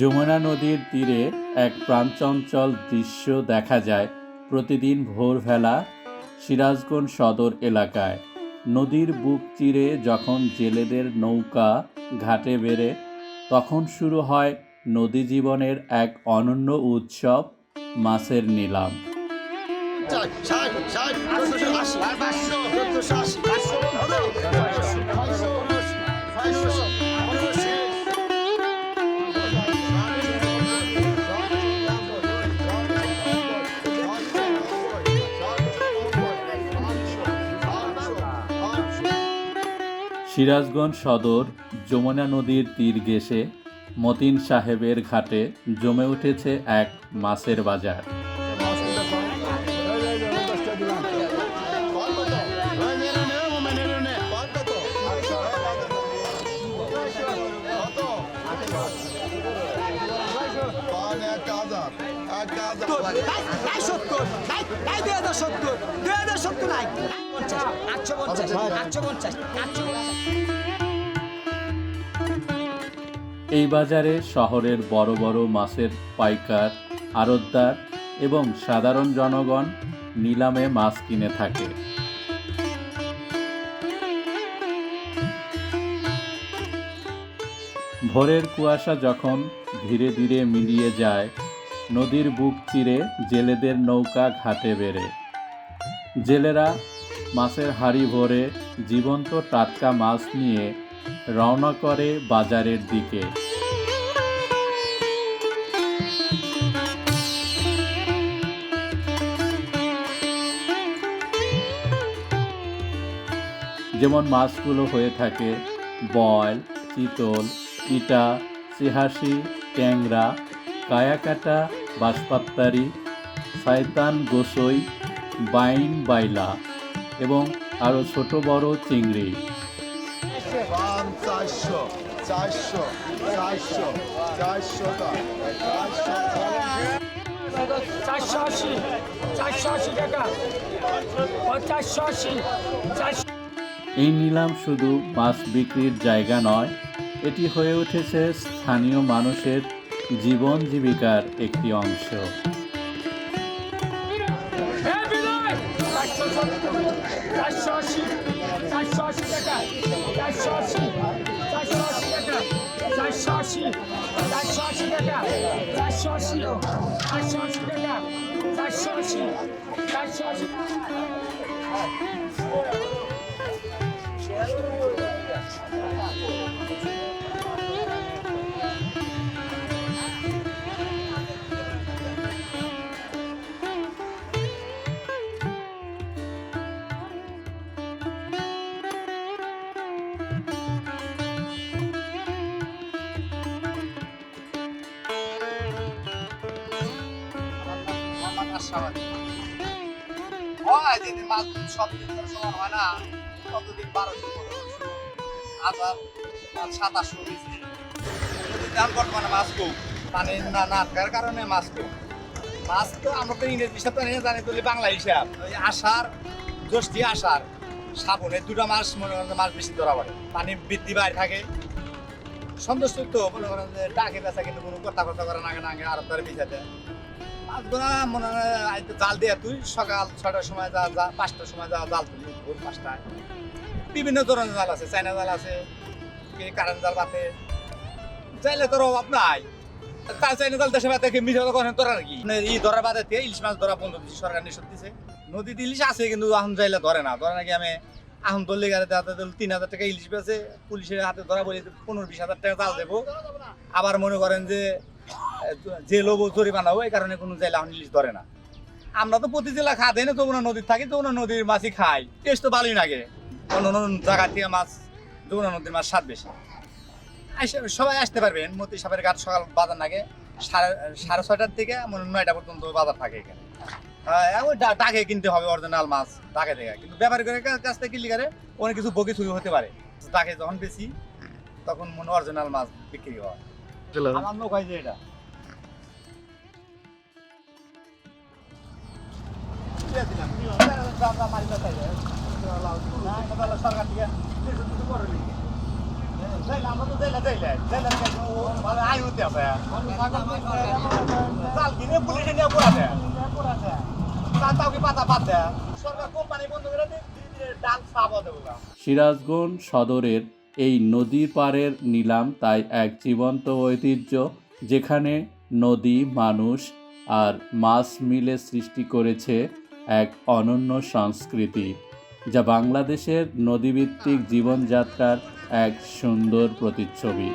যমুনা নদীর তীরে এক প্রাণচঞ্চল দৃশ্য দেখা যায় প্রতিদিন ভোরবেলা সিরাজগঞ্জ সদর এলাকায়। নদীর বুক চিরে যখন জেলেদের নৌকা ঘাটে বেড়ে, তখন শুরু হয় নদী জীবনের এক অনন্য উৎসব, মাছের নিলাম। সিরাজগঞ্জ সদর যমুনা নদীর তীর ঘেঁষে মতিন সাহেবের ঘাটে জমে উঠেছে এক মাছের বাজার। নাই সত্তর নাই নাই দুই হাজার সত্তর দুই হাজার সত্তর নাই পঞ্চাশ আটশো পঞ্চাশ আটশো পঞ্চাশ আটশো এই বাজারে শহরের বড় বড় মাছের পাইকার আড়তদার এবং সাধারণ জনগণ নিলামে মাছ কিনে থাকে। ভোরের কুয়াশা যখন ধীরে ধীরে মিলিয়ে যায়, নদীর বুক চিরে জেলেদের নৌকা ঘাটে বেড়ে। জেলেরা মাছের হাড়ি ভরে জীবন্ত টাটকা মাছ নিয়ে রওনা করে বাজারের দিকে। যেমন মাছগুলো হয়ে থাকে বয়ল চিতল ইটা সিহাসি ট্যাংরা কায়াকাটা বাঁশপাত্তারি শয়তান গোসই বাইন বাইলা এবং আরও ছোট বড় চিংড়ি। চারশো চারশো চারশো চারশো চারশো আশি চারশো আশি টাকা। চারশো আশি এই নিলাম শুধু মাছ বিক্রির জায়গা নয় এটি হয়ে উঠেছে স্থানীয় মানুষের জীবন জীবিকার একটি অংশ। মাছ না দাম বর্তমানে মাছ পানি না না থাকার কারণে মাছ কম মাছ তো আমরা তো ইংরেজি হিসাব নিয়ে জানি তুলি বাংলা হিসাব। ওই আষাঢ়, জ্যৈষ্ঠী আষাঢ়, শ্রাবণে দুটো মাস মনে করেন মাছ বেশি ধরা পড়ে। পানি বৃদ্ধি বাড়ি থাকে। সন্তোষ তো, মনে করেন যে বেচা কিন্তু কোনো কথা কথা করে না আগে আরও তার মাছগুলা মনে হয় জাল দিয়ে তুই সকাল ছটার সময় যা যা, পাঁচটার সময় যা, জাল তুলি, ভোর পাঁচটায়। বিভিন্ন ধরনের জাল আছে চাইনা জাল আছে কারেন্ট জাল পাতে চাইলে তোর অভাব নাই। তার চাইনা জাল দেশে পাতে মিশে করেন তোরা নাকি? মানে ই ধরা বাদে ইলিশ মাছ ধরা বন্ধ দিচ্ছে সরকার নিষেধ দিছে। নদীতে ইলিশ আছে কিন্তু এখন চাইলে ধরে না, ধরে নাকি আমি এখন ধরলে গেলে তিন হাজার টাকা ইলিশ পুলিশের হাতে ধরা বলি পনেরো বিশ হাজার টাকা জাল দেবো। আবার মনে করেন যে যে জরিমানা এই কারণে কোনো জেলা এখন ইলিশ ধরে না। আমরা তো প্রতি জেলা খাতে না, যমুনা নদীর থাকি, যমুনা নদীর মাছই খাই। টেস্ট তো ভালোই লাগে। অন্য অন্য জায়গা থেকে মাছ, যমুনা নদীর মাছ স্বাদ বেশি। সবাই আসতে পারবেন মতি সাপের ঘাট সকাল বাজার লাগে সাড়ে সাড়ে ছয়টার থেকে মনে নয়টা পর্যন্ত বাজার থাকে এখানে। ডাকে কিনতে হবে অরিজিনাল মাছ ডাকে থেকে কিন্তু ব্যাপারীদের কা- কাছ থেকে কিনলে গেলে অনেক কিছু বগি চুরি হতে পারে। ডাকে যখন বেশি তখন মনে অরিজিনাল মাছ বিক্রি হয়। আমার লোক হয় যে এটা। দিলাম সরকার থেকে আমরা তো দিলে দিলে দিলে আয় হতে আছে চাল কিনে পুলিশে নিয়ে পড়াতে। তাও সিরাজগঞ্জ সদরের এই নদীর পাড়ের নিলাম তাই এক জীবন্ত ঐতিহ্য, যেখানে নদী, মানুষ আর মাছ মিলে সৃষ্টি করেছে এক অনন্য সংস্কৃতি, যা বাংলাদেশের নদীভিত্তিক জীবনযাত্রার এক সুন্দর প্রতিচ্ছবি।